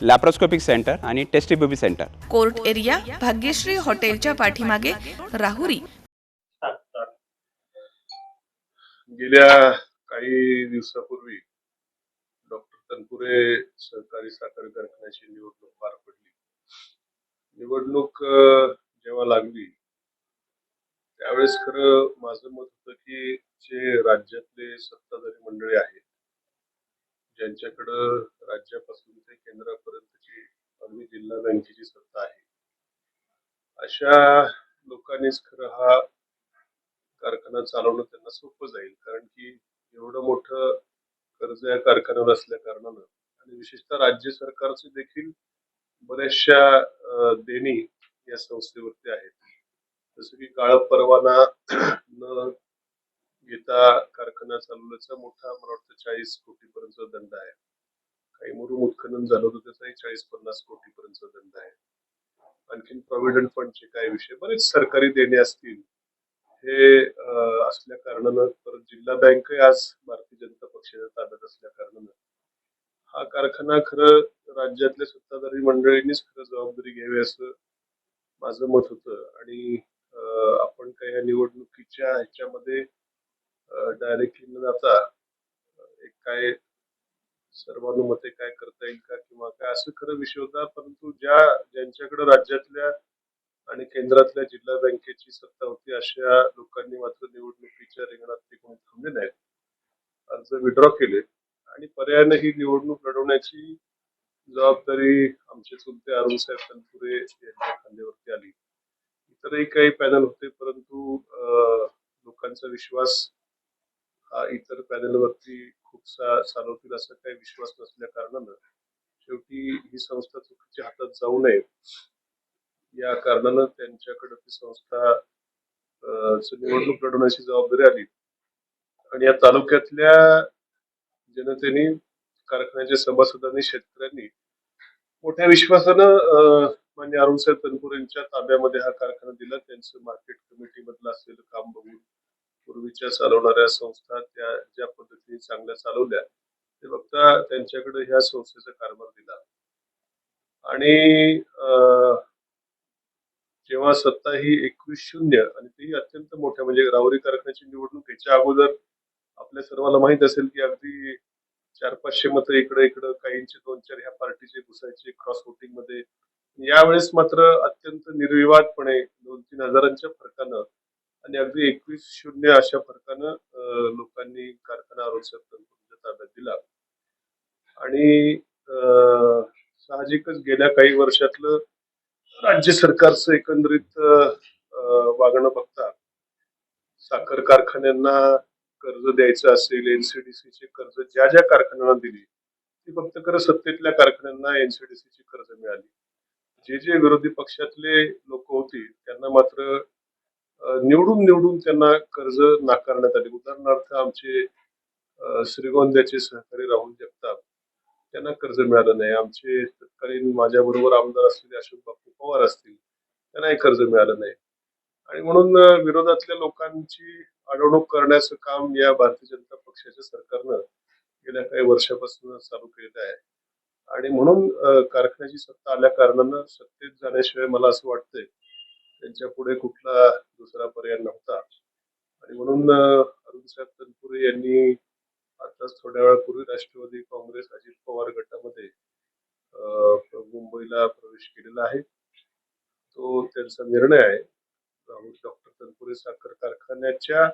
Laparoscopic centre आणि test tube baby centre court area Bhagyashree हॉटेलच्या पाठीमागे राहुरी. गेल्या काही दिवसापूर्वी डॉक्टर तनपुरे सहकारी साखर कारखान्याची निवडणूक पार पडली. निवडणूक जेव्हा लागली त्यावेळेस खरं माझं मत होतं की जे राज्यातले सत्ताधारी मंडळी आहेत ज्यांच्याकडं राज्यापासून ते केंद्रापर्यंतची अगदी जिल्हा बँकेची सत्ता आहे अशा लोकांनीच खरं हा कारखाना चालवणं त्यांना सोपं जाईल. कारण की एवढं मोठं कर्ज या कारखान्यावर असल्या कारणानं आणि विशेषतः राज्य सरकारचे देखील बऱ्याचशा देणी या संस्थेवरती आहेत. जसं की काळ परवाना न घेता कारखाना चालवल्याचा मोठा मला वाटतं चाळीस कोटीपर्यंत दंड आहे. काही मुरुम उत्खनन झालं होतं त्याचाही चाळीस पन्नास कोटीपर्यंत दंड आहे. आणखीन प्रॉव्हिडंट फंडचे काय विषय बरेच सरकारी देणे असतील हे असल्या कारणानं परत जिल्हा बँक आज भारतीय जनता पक्षाच्या ताब्यात असल्या कारणानं. हा कारखाना खरं राज्यातल्या सत्ताधारी मंडळींनीच खरं जबाबदारी घ्यावी असं माझं मत होतं. आणि आपण काही या निवडणुकीच्या ह्याच्यामध्ये डायरेक्टली न जाता एक काय सर्वानुमते काय करता येईल का? किंवा काय? असं खरं विषय होता परंतु ज्या ज्यांच्याकडे राज्यातल्या आणि केंद्रातल्या जिल्हा बँकेची सत्ता होती अशा लोकांनी मात्र निवडणुकीच्या रिंगणात ते कोणी थांबले नाहीत. अर्ज विड्रॉ केले. आणि पर्यायाने ही निवडणूक लढवण्याची जबाबदारी आमचे चुलते अरुण साहेब तनपुरे यांच्या खांद्यावरती आली. इतरही काही पॅनल होते परंतु लोकांचा विश्वास हा इतर पॅनलवरती खूपसा चालवतील असा काही विश्वास नसल्या कारणानं शेवटी ही संस्था चुकीच्या हातात जाऊ नये. या कारणानं त्यांच्याकडे ती संस्था निवडणूक लढवण्याची जबाबदारी आली. आणि या तालुक्यातल्या जनतेने कारखान्याच्या सभासदांनी शेतकऱ्यांनी मोठ्या विश्वासानं अं, मान्य अरुणसाहेब तनपूर यांच्या ताब्यामध्ये हा कारखाना दिला. त्यांचं मार्केट कमिटी मधलं असलेलं काम बघून पूर्वीच्या चालवणाऱ्या संस्था त्या ज्या पद्धतीने चांगल्या चालवल्या ते फक्त त्यांच्याकडे ह्या संस्थेचा कारभार दिला. आणि अं, जेव्हा सत्ता ही एकवीस शून्य आणि तेही अत्यंत मोठ्या म्हणजे राहुरी कारखान्याची निवडणूक याच्या अगोदर आपल्या सर्वांना माहीत असेल की अगदी चार पाचशे मतं इकडे इकडं काहींचे दोन चार ह्या पार्टीचे घुसायचे क्रॉस वोटिंगमध्ये. यावेळेस मात्र अत्यंत निर्विवादपणे दोन तीन हजारांच्या फरकानं आणि अगदी एकवीस शून्य अशा फरकानं लोकांनी कारखाना आरोग्य ताब्यात दिला. आणि अं, साहजिकच गेल्या काही वर्षातलं राज्य सरकारचं एकंदरीत वागणं बघता साखर कारखान्यांना कर्ज द्यायचं असेल एनसीडीसी चे कर्ज ज्या ज्या कारखान्यांना दिली ती फक्त खरं सत्तेतल्या कारखान्यांना एनसीडीसी ची कर्ज मिळाली. जे जे विरोधी पक्षातले लोक होती त्यांना मात्र निवडून निवडून त्यांना कर्ज नाकारण्यात आले. उदाहरणार्थ आमचे श्रीगोंद्याचे सहकारी राहुल जगताप त्यांना कर्ज मिळालं नाही. आमचे तत्कालीन माझ्याबरोबर आमदार असलेले अशोक बापू पवार असतील त्यांनाही कर्ज मिळालं नाही. आणि म्हणून विरोधातल्या लोकांची अडवणूक करण्याचं काम या भारतीय जनता पक्षाच्या सरकारनं गेल्या काही वर्षापासून चालू केलेलं आहे. आणि म्हणून कारखान्याची सत्ता आल्या कारणानं सत्तेत जाण्याशिवाय मला असं वाटतंय त्यांच्या पुढे कुठला दुसरा पर्याय नव्हता. आणि म्हणून अरुणसाहेब तनपुरे यांनी आताच थोड्या वेळापूर्वी राष्ट्रवादी काँग्रेस अजित पवार गटामध्ये मुंबईला प्रवेश केलेला आहे. तो त्यांचा निर्णय आहे. राहुल डॉक्टर तनपुरे साखर कारखान्याच्या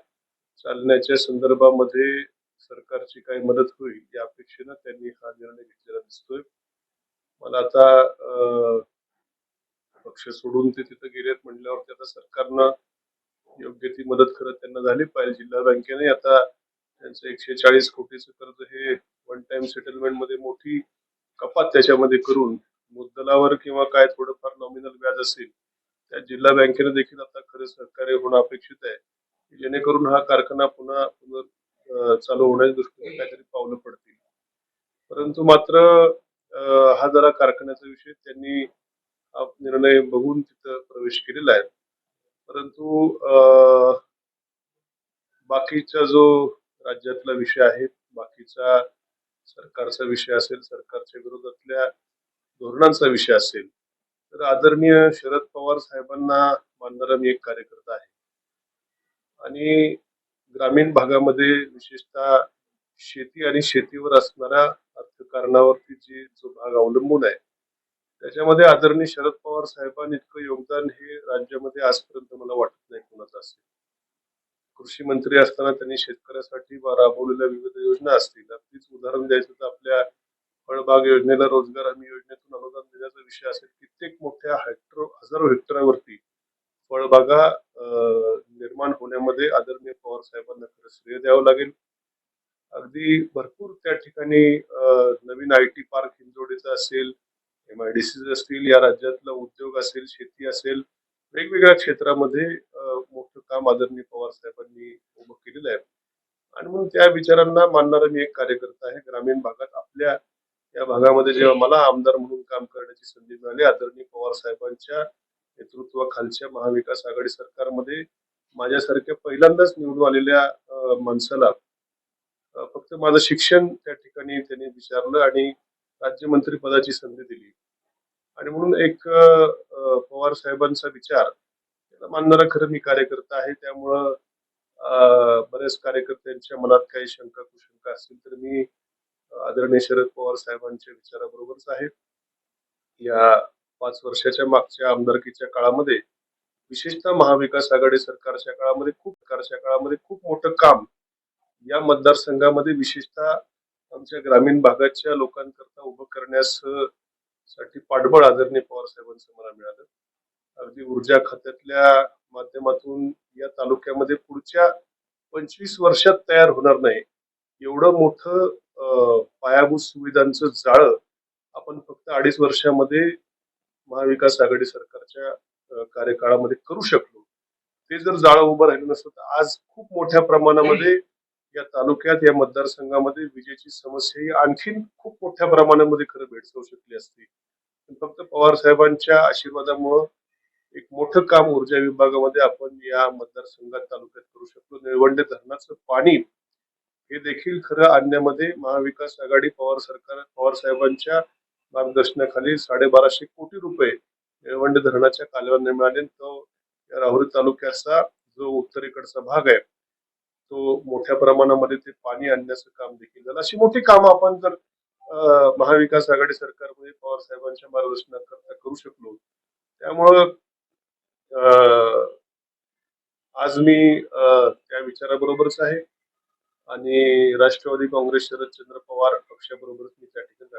चालण्याच्या संदर्भामध्ये सरकारची काही मदत होईल या अपेक्षेनं त्यांनी हा निर्णय घेतलेला दिसतोय. मला आता पक्ष सोडून ते तिथं गेलेत म्हणल्यावरती आता सरकारनं योग्य ती मदत करत त्यांना झाली पाहिजे. जिल्हा बँकेने आता त्यांचं एकशे चाळीस कोटीचं कर्ज हे वन टाइम सेटलमेंटमध्ये मोठी कपात त्याच्यामध्ये करून मुद्दलावर किंवा काय थोडंफार नॉमिनल व्याज असेल त्या जिल्हा बँकेने देखील आता खरं सहकार्य होणं अपेक्षित आहे. जेणेकरून हा कारखाना पुन्हा पुनर चालू होण्याच्या दृष्टीने काहीतरी पावलं पडतील. परंतु मात्र हा जरा कारखान्याचा विषय त्यांनी निर्णय बघून तिथं प्रवेश केलेला आहे. परंतु अं, बाकीचा जो राज्यातला विषय आहे बाकीचा सरकारचा विषय असेल सरकारच्या विरोधातल्या धोरणांचा विषय असेल तर आदरणीय शरद पवार साहेबांना मानणारा मी एक कार्यकर्ता आहे. आणि ग्रामीण भागामध्ये विशेषतः शेती आणि शेतीवर असणाऱ्या अर्थकारणावरती जी जो भाग अवलंबून आहे त्याच्यामध्ये आदरणीय शरद पवार साहेबांनी इतकं योगदान हे राज्यामध्ये आजपर्यंत मला वाटत नाही कोणाचं असेल. कृषी मंत्री असताना त्यांनी शेतकऱ्यासाठी राबवलेल्या विविध योजना असतील. अगदीच उदाहरण द्यायचं तर आपल्या फळबाग योजनेला रोजगार हमी योजनेतून अनुदान देण्याचा विषय असेल. कित्येक मोठ्या हेक्टर हजारो हेक्टरावरती फळबागा निर्माण होण्यामध्ये आदरणीय पवार साहेबांना खरं श्रेय द्यावं लागेल. अगदी भरपूर त्या ठिकाणी नवीन आय टी पार्क हिंजोडीचा असेल एम आय डी सी असतील या राज्यातला उद्योग असेल शेती असेल वेगवेगळ्या क्षेत्रामध्ये मोठं काम आदरणीय पवार साहेबांनी उभं केलेलं आहे. आणि म्हणून त्या विचारांना मानणारा मी एक कार्यकर्ता आहे ग्रामीण भागात आपल्या या भागामध्ये जेव्हा मला आमदार म्हणून काम करण्याची संधी मिळाली आदरणीय पवार साहेबांच्या नेतृत्वाखालच्या महाविकास आघाडी सरकारमध्ये माझ्यासारख्या पहिल्यांदाच निवडून आलेल्या माणसाला फक्त माझं शिक्षण त्या ठिकाणी त्यांनी विचारलं आणि राज्यमंत्री पदाची संधी दिली. आणि म्हणून एक पवार साहेबांचा विचार त्याला मानणारा खरं मी कार्यकर्ता आहे त्यामुळं बऱ्याच कार्यकर्त्यांच्या मनात काही शंका कुशंका असतील तर मी आदरणीय शरद पवार साहेबांच्या विचाराबरोबरच आहे. या पाच वर्षाच्या मागच्या आमदारकीच्या काळामध्ये विशेषतः महाविकास आघाडी सरकारच्या काळामध्ये खूप सरकारच्या काळामध्ये खूप मोठं काम या मतदारसंघामध्ये विशेषतः आमच्या ग्रामीण भागाच्या लोकांकरता उभं करण्यास साठी पाठबळ आदरणीय पवार साहेबांचं मला मिळालं. अगदी ऊर्जा खात्यातल्या माध्यमातून या तालुक्यामध्ये पुढच्या पंचवीस वर्षात तयार होणार नाही एवढं मोठं पायाभूत सुविधांचं जाळं आपण फक्त अडीच वर्षामध्ये महाविकास आघाडी सरकारच्या कार्यकाळामध्ये करू शकलो. ते जर जाळं उभं राहिलं नसतं तर आज खूप मोठ्या प्रमाणामध्ये या तालुक्यात या मतदारसंघामध्ये विजेची समस्या ही आणखीन खूप मोठ्या प्रमाणामध्ये खरं भेडसावू शकली असती. पण फक्त पवार साहेबांच्या आशीर्वादामुळं एक मोठं काम ऊर्जा विभागामध्ये आपण या मतदारसंघात तालुक्यात करू शकतो निळवंडे धरणाचं पाणी हे देखील खरं आणण्यामध्ये महाविकास आघाडी पवार सरकार पवार साहेबांच्या मार्गदर्शनाखाली साडेबाराशे कोटी रुपये निळवंडे धरणाच्या कालव्यांना मिळाले. तो या राहुरी तालुक्याचा जो उत्तरेकडचा भाग आहे तो मोठ्या प्रमाणामध्ये ते पाणी आणण्याचं काम देखील झालं. अशी मोठी कामं आपण जर महाविकास आघाडी सरकारमध्ये पवार साहेबांच्या मार्गदर्शनाकरता करू शकलो त्यामुळं आज मी अं, त्या विचाराबरोबरच आहे आणि राष्ट्रवादी काँग्रेस शरदचंद्र पवार पक्षाबरोबरच मी त्या ठिकाणी